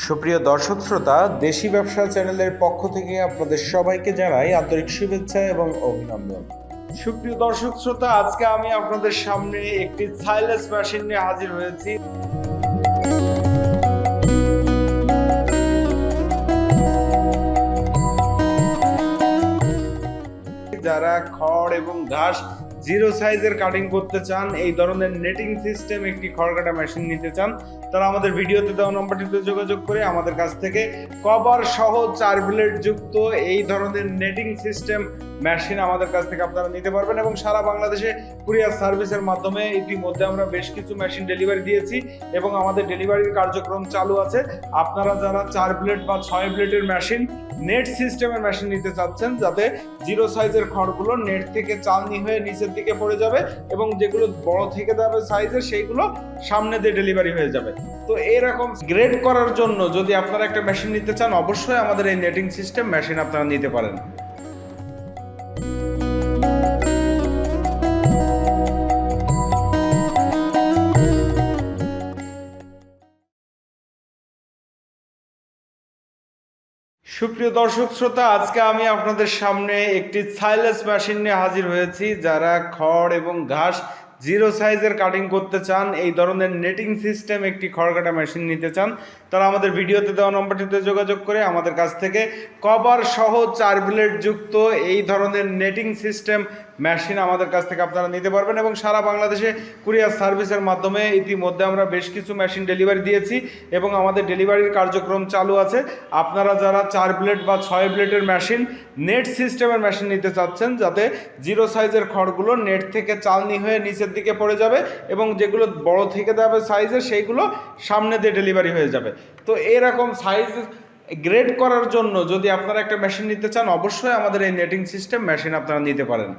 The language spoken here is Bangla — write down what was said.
সুপ্রিয় দর্শক শ্রোতা, দেশি ব্যবসা চ্যানেলের পক্ষ থেকে আপনাদের সবাইকে জানাই আন্তরিক শুভেচ্ছা এবং অভিনন্দন। সুপ্রিয় দর্শক শ্রোতা, আজকে আমি আপনাদের সামনে একটি সাইলেস মেশিন নিয়ে হাজির হয়েছি। যারা খড় এবং ঘাস জিরো সাইজের কাটিং করতে চান, এই ধরনের নেটিং সিস্টেম একটি খড়কাটা মেশিন নিতে চান, তারা আমাদের ভিডিওতে দেওয়া নম্বরটিতে যোগাযোগ করে আমাদের কাছ থেকে কভার সহ চার ব্লেড যুক্ত এই ধরনের নেটিং সিস্টেম মেশিন আমাদের কাছ থেকে আপনারা নিতে পারবেন এবং সারা বাংলাদেশে কুরিয়ার সার্ভিসের মাধ্যমে ইতিমধ্যে আমরা বেশ কিছু মেশিন ডেলিভারি দিয়েছি এবং আমাদের ডেলিভারির কার্যক্রম চালু আছে। আপনারা যারা চার প্লেট বা ছয় প্লেটের মেশিন নেট সিস্টেমের মেশিন নিতে চাচ্ছেন, যাতে জিরো সাইজের খড়গুলো নেট থেকে চালনি হয়ে নিচের দিকে পড়ে যাবে এবং যেগুলো বড় থেকে যাবে সাইজের সেইগুলো সামনে দিয়ে ডেলিভারি হয়ে যাবে। তো এরকম গ্রেড করার জন্য যদি আপনারা একটা মেশিন নিতে চান, অবশ্যই আমাদের এই নেটিং সিস্টেম মেশিন আপনারা নিতে পারেন। সুপ্রিয় দর্শক শ্রোতা, আজকে আমি আপনাদের সামনে একটি সাইলেস মেশিন নিয়ে হাজির হয়েছি যারা খড় এবং ঘাস জিরো সাইজের কাটিং করতে চান, এই ধরনের নেটিং সিস্টেম একটি খড় কাটা মেশিন নিতে চান, তারা আমাদের ভিডিওতে দেওয়া নম্বরটিতে যোগাযোগ করে আমাদের কাছ থেকে কভার সহ চার ব্লেড যুক্ত এই ধরনের নেটিং সিস্টেম মেশিন আমাদের কাছ থেকে আপনারা নিতে পারবেন এবং সারা বাংলাদেশে কুরিয়ার সার্ভিসের মাধ্যমে ইতিমধ্যে আমরা বেশ কিছু মেশিন ডেলিভারি দিয়েছি এবং আমাদের ডেলিভারির কার্যক্রম চালু আছে। আপনারা যারা চার প্লেট বা ছয় প্লেটের মেশিন নেট সিস্টেমের মেশিন নিতে চাচ্ছেন, যাতে জিরো সাইজের খড়গুলো নেট থেকে চালনি হয়ে নিচের দিকে পড়ে যাবে এবং যেগুলো বড় থেকে যাবে সাইজের সেইগুলো সামনে দিয়ে ডেলিভারি হয়ে যাবে। তো এরকম সাইজ গ্রেড করার জন্য যদি আপনারা একটা মেশিন নিতে চান, অবশ্যই আমাদের এই নেটিং সিস্টেম মেশিন আপনারা নিতে পারেন।